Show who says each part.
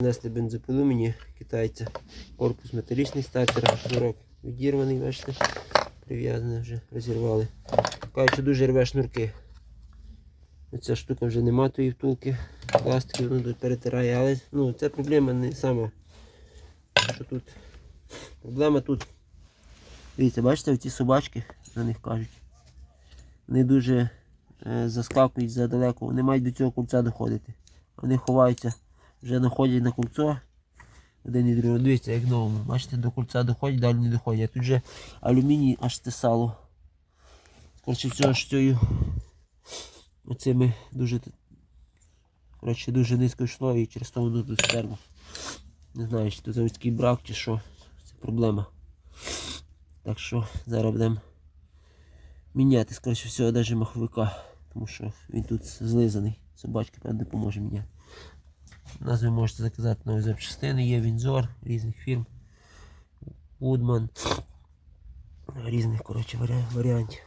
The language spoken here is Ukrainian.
Speaker 1: Принесли бензопилу мені китайця. Корпус металічний стартер, шнурок відірваний, бачите, прив'язаний вже, розірвали. Кажуть, що дуже рве шнурки. Оця штука вже нема тої втулки. Пластик воно тут перетирає, але ну, це проблема не сама. Що тут? Проблема тут. Дивіться, бачите, оці собачки, на них кажуть. Вони дуже е, заскакують задалеко, вони мають до цього кульця доходити. Вони ховаються, вже находять на кульцо. Один і другий. Дивіться, як новому. Бачите, до кульця доходять, далі не доходять. А тут же алюміній аж стисало. Коротше, всього ж цією оцими дуже коротше, дуже низько йшло і через то воно тут стерло. Не знаю, чи це заводський брак, чи що. Це проблема. Так що зараз будемо міняти, скоріше всього, навіть маховика, тому що він тут злизаний. Собачки, певно, допоможе міняти. Нас ви можете заказати нові запчастини, є Вінзор різних фірм. Woodman. Різних коротше, варіа- варіантів.